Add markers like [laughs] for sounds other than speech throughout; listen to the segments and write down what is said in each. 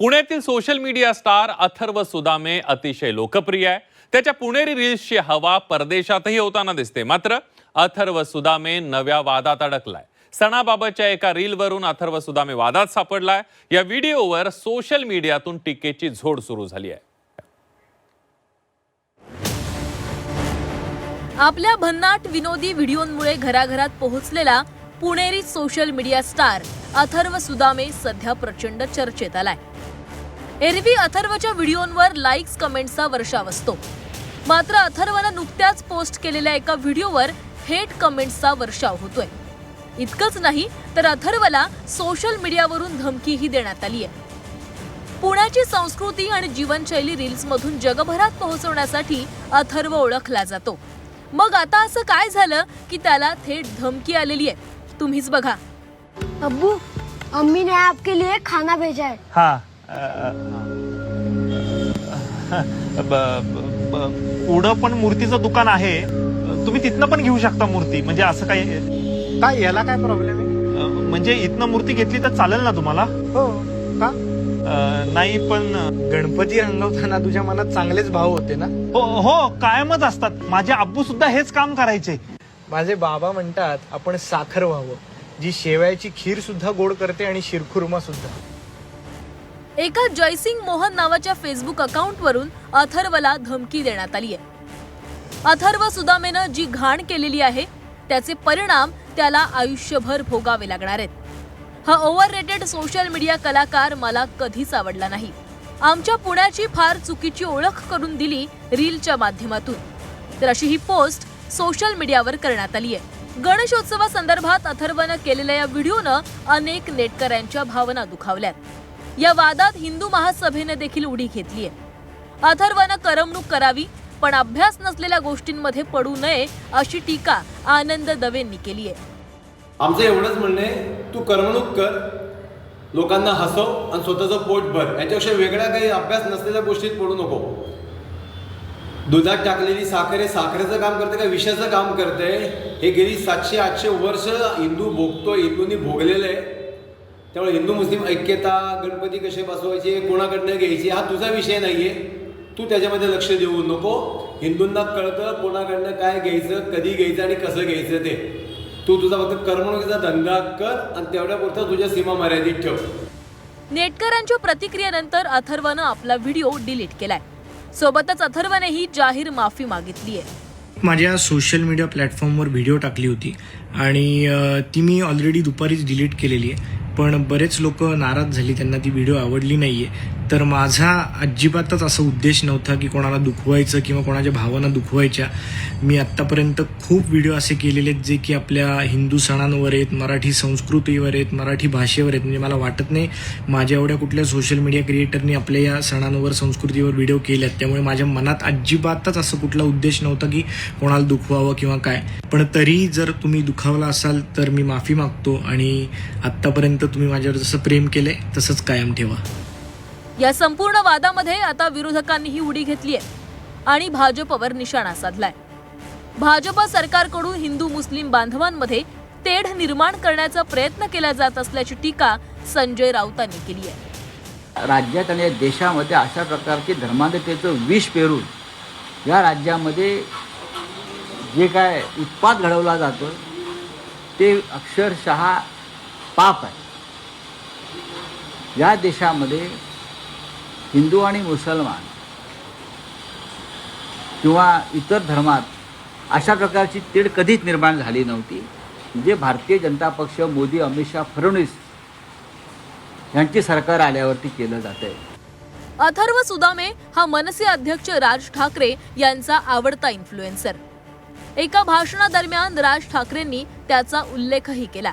पुण्यातील social media star Atharva Sudame अतिशय लोकप्रिय आहे. त्याच्या पुणेरी रील्सची हवा परदेशातही होताना दिसते. मात्र अथर्व सुदामे नव्या वादात अडकलाय. सणाबाबतच्या एका रीलवरून अथर्व सुदामे वादात सापडलाय. या व्हिडिओवर सोशल मीडियातून टीकेची झोड सुरू झाली आहे. आपल्या भन्नाट विनोदी व्हिडिओंमुळे घराघरात पोहोचलेला पुणेरी social media star Atharva Sudame सध्या प्रचंड चर्चेत आलाय. एरवी अथर्वच्या व्हिडिओंवर लाईक्स कमेंट्सचा वर्षाव असतो. मात्र अथर्वनं नुकत्याच पोस्ट केलेल्या एका व्हिडिओवर हेट कमेंट्सचा वर्षाव होतोय. इतकंच नाही तर अथर्वला सोशल मीडियावरून धमकीही देण्यात आली आहे. पुण्याची संस्कृती आणि जीवनशैली रील्स मधून जगभरात पोहोचवण्यासाठी अथर्व ओळखला जातो. मग आता असं काय झालं की त्याला थेट धमकी आलेली आहे? तुम्हीच बघा. अब्बू अम्मी ने आपके लिए खाना भेजा है. हा. [laughs] पुढं पण मूर्तीचं दुकान आहे. तुम्ही तिथनं पण घेऊ शकता मूर्ती. म्हणजे असं काही काय याला काय प्रॉब्लेम आहे? म्हणजे इथनं मूर्ती घेतली तर चालेल ना तुम्हाला? हो का? नाही पण गणपती रंगवताना तुझ्या मनात चांगलेच भाव होते ना? हो हो कायमच असतात. माझे आब्बू सुद्धा हेच काम करायचे. माझे बाबा म्हणतात आपण साखर व्हावं. जी शेवयाची खीर सुद्धा गोड करते आणि शिरखुर्मा सुद्धा. एका जयसिंग मोहन नावाच्या फेसबुक अकाउंटवरून अथर्वला धमकी देण्यात आली आहे. अथर्व सुदामेनं जी घाण केलेली आहे त्याचे परिणाम त्याला आयुष्यभर भोगावे लागणार आहेत. हा ओव्हर रेटेड सोशल मीडिया कलाकार मला कधीच आवडला नाही. आमच्या पुण्याची फार चुकीची ओळख करून दिली रीलच्या माध्यमातून. तर अशी ही पोस्ट सोशल मीडियावर करण्यात आली आहे. गणेशोत्सवासंदर्भात अथर्वनं केलेल्या या व्हिडिओनं अनेक नेटकऱ्यांच्या भावना दुखावल्यात. या वादात हिंदू महासभेने देखील उडी घेतली आहे. अथर्वनं करमणूक करावी पण अभ्यास नसलेल्या गोष्टींमध्ये पडू नये अशी टीका आनंद दवेंनी केली आहे. आमचं एवढंच म्हणणं आहे तू करमणूक कर लोकांना हसव आणि स्वतःचं पोट भर. याच्यापेक्षा वेगळ्या काही अभ्यास नसलेल्या गोष्टीत पडू नको. दुधात टाकलेली साखर हे साखरेचं काम करते का विषाचं काम करते? हे गेली सातशे आठशे वर्ष हिंदू भोगतो हिंदूंनी भोगलेलं आहे. त्यामुळे हिंदू मुस्लिम ऐक्यता गणपती कसे बसवायचे कोणाकडनं घ्यायचे हा तुझा विषय नाहीये. तू त्याच्यामध्ये लक्ष देऊ नको. हिंदूंना कळतं कोणाकडनं काय घ्यायचं कधी घ्यायचं आणि कसं घ्यायचं ते. तू तुझा फक्त करमणुकीचा धंदा कर आणि तेवढ्या पुरता तुझ्या सीमा मर्यादित ठेव. नेटकरांच्या प्रतिक्रियेनंतर अथर्वनं आपला व्हिडिओ डिलीट केलाय. सोबतच अथर्वनेही जाहीर माफी मागितली आहे माझ्या सोशल मीडिया प्लॅटफॉर्मवर व्हिडिओ टाकली होती आणि अ, ती मी ऑलरेडी दुपारीच डिलीट केलेली आहे. पण बरेच लोक नाराज झाली त्यांना ती व्हिडिओ आवडली नाही आहे तर माझा अजिबातच असा उद्देश नव्हता की कोणाला दुखवायचं किंवा कोणाच्या भावना दुखवायच्या. मी आत्तापर्यंत खूप व्हिडिओ असे केलेले आहेत जे की आपल्या हिंदू सणांवर आहेत मराठी संस्कृतीवर आहेत मराठी भाषेवर आहेत. म्हणजे मला वाटत नाही माझ्या एवढ्या कुठल्या सोशल मीडिया क्रिएटरनी आपल्या या सणांवर संस्कृतीवर व्हिडिओ केले आहेत त्यामुळे माझ्या मनात अजिबातच असं कुठला उद्देश नव्हता की कोणाला दुखवावं किंवा काय. पण तरीही जर तुम्ही दुखावला असाल तर मी माफी मागतो आणि आत्तापर्यंत तुम्ही माझ्यावर जसं प्रेम केलंय तसंच कायम ठेवा. या संपूर्ण वादामध्ये आता विरोधकांनीही उडी घेतली आहे आणि भाजपवर निशाणा साधलाय. भाजप सरकारकडून हिंदू मुस्लिम बांधवांमध्ये तेढ निर्माण करण्याचा प्रयत्न केला जात असल्याची टीका संजय राऊतांनी केली आहे राज्यात आणि देशामध्ये अशा प्रकारचे धर्मांधतेचं विष पेरून या राज्यामध्ये जे काय उत्पाद घडवला जातो ते अक्षरशः पाप आहे. या देशामध्ये हिंदू आणि मुसलमान किंवा इतर धर्मात अशा प्रकारची तीड कधीच निर्माण झाली नव्हती. जे भारतीय जनता पक्ष मोदी अमित शहा फडणवीस यांची सरकार आल्यावरती केलं जात आहे अथर्व सुदामे हा मनसे अध्यक्ष राज ठाकरे यांचा आवडता इन्फ्लुएन्सर एका भाषणादरम्यान राज ठाकरेंनी त्याचा उल्लेखही केला.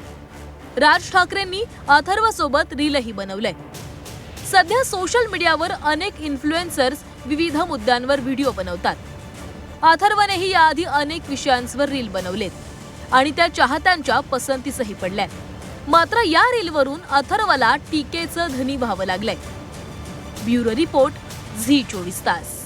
राज ठाकरेंनी अथर्व सोबत रीलही बनवलंय. सध्या सोशल मीडियावर अनेक इन्फ्लुएन्सर्स विविध मुद्द्यांवर व्हिडिओ बनवतात. अथर्वनेही याआधी अनेक विषयांवर रील बनवलेत आणि त्या चाहत्यांच्या पसंतीसही पडल्यात. मात्र या रीलवरून अथर्वला टीकेचं धनी व्हावं लागलंय. ब्युरो रिपोर्ट झी चोवीस तास.